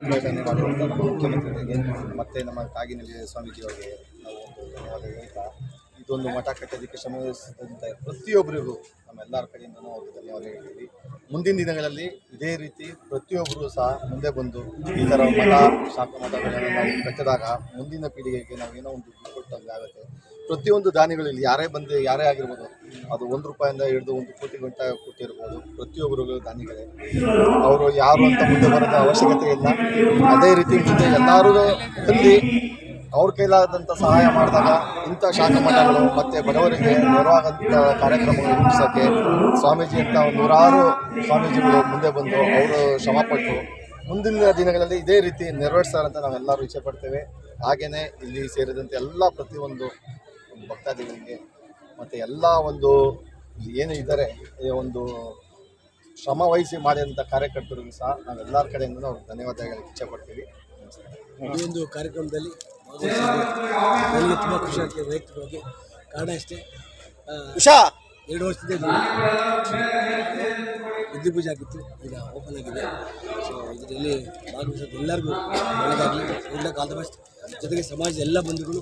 ನಮ್ಮ ಮುಖ್ಯಮಂತ್ರಿಗಳಿಗೆ ಮತ್ತು ನಮ್ಮ ಕಾಗಿನೆಲೆ ಸ್ವಾಮೀಜಿಯವರಿಗೆ ನಾವು ಒಂದು ಧನ್ಯವಾದ ಹೇಳ್ತಾ, ಇದೊಂದು ಮಠ ಕಟ್ಟೋದಕ್ಕೆ ಶ್ರಮಿಸಿದಂಥ ಪ್ರತಿಯೊಬ್ಬರಿಗೂ ನಮ್ಮೆಲ್ಲರ ಕಡೆಯಿಂದ ಅವ್ರಿಗೆ ಧನ್ಯವಾದ ಹೇಳ್ತೀವಿ. ಮುಂದಿನ ದಿನಗಳಲ್ಲಿ ಇದೇ ರೀತಿ ಪ್ರತಿಯೊಬ್ಬರು ಸಹ ಮುಂದೆ ಬಂದು ಈ ಥರ ಮಠ ಶಾಂತ ಮಠಗಳನ್ನು ನಾವು ಕಟ್ಟಿದಾಗ ಮುಂದಿನ ಪೀಳಿಗೆಗೆ ನಾವು ಏನೋ ಒಂದು ಕೊಟ್ಟಂಗೆ ಆಗುತ್ತೆ. ಪ್ರತಿಯೊಂದು ದಾನಿಗಳಲ್ಲಿ ಯಾರೇ ಬಂದು ಯಾರೇ ಆಗಿರ್ಬೋದು ಅದು ಒಂದು ರೂಪಾಯಿಂದ ಹಿಡಿದು ಒಂದು ಕೋಟಿ ಗಂಟೆ ಕೊಟ್ಟಿರ್ಬೋದು ಪ್ರತಿಯೊಬ್ಬರಿಗೂ ದಾನಿಗಳೇ. ಅವರು ಯಾರು ಅಂತ ಮುಂದೆ ಬರೋದ ಅವಶ್ಯಕತೆ ಇಲ್ಲ. ಅದೇ ರೀತಿ ಮುಂದೆ ಎಲ್ಲರೂ ಬಂದು ಅವ್ರ ಕೈಲಾದಂಥ ಸಹಾಯ ಮಾಡಿದಾಗ ಇಂಥ ಶಾಖಾ ಮಠಗಳು ಮತ್ತು ಬಡವರಿಗೆ ನೆರವಾಗಂಥ ಕಾರ್ಯಕ್ರಮಗಳು ರೂಪಿಸೋಕ್ಕೆ ಸ್ವಾಮೀಜಿ ಅಂತ ನೂರಾರು ಸ್ವಾಮೀಜಿಗಳು ಮುಂದೆ ಬಂದು ಅವರು ಶ್ರಮಪಟ್ಟು ಮುಂದಿನ ದಿನಗಳಲ್ಲಿ ಇದೇ ರೀತಿ ನೆರವೇರಿಸ್ತಾರೆ ಅಂತ ನಾವೆಲ್ಲರೂ ಇಚ್ಛೆ ಪಡ್ತೇವೆ. ಹಾಗೆಯೇ ಇಲ್ಲಿ ಸೇರಿದಂತೆ ಎಲ್ಲ ಪ್ರತಿಯೊಂದು ಭಕ್ತಾದಿಗಳಿಗೆ ಮತ್ತು ಎಲ್ಲ ಒಂದು ಏನು ಇದ್ದಾರೆ ಒಂದು ಶ್ರಮ ವಹಿಸಿ ಮಾಡಿದಂಥ ಕಾರ್ಯಕರ್ತರಿಗೂ ಸಹ ನಾವೆಲ್ಲರ ಕಡೆಯಿಂದ ಅವ್ರಿಗೆ ಧನ್ಯವಾದ ಹೇಳಕ್ಕೆ ಇಚ್ಛೆ ಪಡ್ತೀವಿ. ಈ ಒಂದು ಕಾರ್ಯಕ್ರಮದಲ್ಲಿ ನನಗೆ ತುಂಬ ಖುಷಿ ಆಗ್ತದೆ ವೈಯಕ್ತಿಕವಾಗಿ. ಕಾರಣ ಅಷ್ಟೇ ಉಷಾ! ಎರಡು ವರ್ಷದಿಂದ ಬುದ್ಧಿ ಪೂಜೆ ಆಗಿತ್ತು. ಈಗ ಓಪನ್ ಆಗಿದೆ. ಸೊ ಇದರಲ್ಲಿ ಭಾಗವಹಿಸೋದು ಎಲ್ಲರಿಗೂ ಒಳ್ಳೆಯದಾಗಲಿ ಒಳ್ಳೆ ಕಾಲದ ಬೆಸ್ಟ್ ಜೊತೆಗೆ ಸಮಾಜದ ಎಲ್ಲ ಬಂಧುಗಳು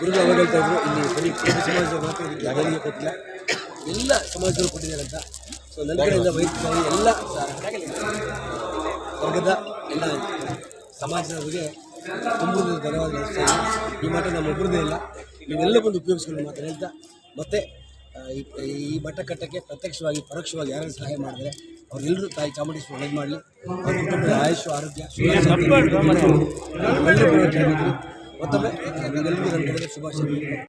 ಗುರುಗಳು ಅವರು ಹೇಳ್ತಾ ಇದ್ರು ಇಲ್ಲಿ ಬರೀ ಕೇಂದ್ರ ಸಮಾಜದ ಮಾತ್ರ ಯಾರಿಗೆ ಕೊಟ್ಟಿಲ್ಲ. ಎಲ್ಲ ಸಮಾಜದವರು ಕೊಟ್ಟಿದ್ದಾರೆ ಅಂತ. ಸೊ ನನ್ನ ಕಡೆಯಿಂದ ವೈಯಕ್ತಿಕವಾಗಿ ಎಲ್ಲ ವರ್ಗದ ಎಲ್ಲ ಸಮಾಜದವರಿಗೆ ತುಂಬ ಧನ್ಯವಾದ. ಈ ಮಠ ನಮ್ಮೊಬ್ಬರದೇ ಇಲ್ಲ. ನೀವೆಲ್ಲ ಬಂದು ಉಪಯೋಗಿಸ್ಕೊಂಡು ಮಾತ್ರ ಹೇಳ್ತಾ. ಮತ್ತೆ ಈ ಈ ಮಠ ಕಟ್ಟಕ್ಕೆ ಪ್ರತ್ಯಕ್ಷವಾಗಿ ಪರೋಕ್ಷವಾಗಿ ಯಾರು ಸಹಾಯ ಮಾಡಿದ್ರೆ ಅವ್ರೆಲ್ಲರೂ ತಾಯಿ ಚಾಮುಂಡೇಶ್ವರಿ ಒಳ್ಳೇದು ಮಾಡಲಿ. ಅವ್ರ ಕುಟುಂಬದ ಆಯುಷು ಆರೋಗ್ಯ ಮತ್ತೊಮ್ಮೆ ನನ್ನ ಶುಭಾಶಯ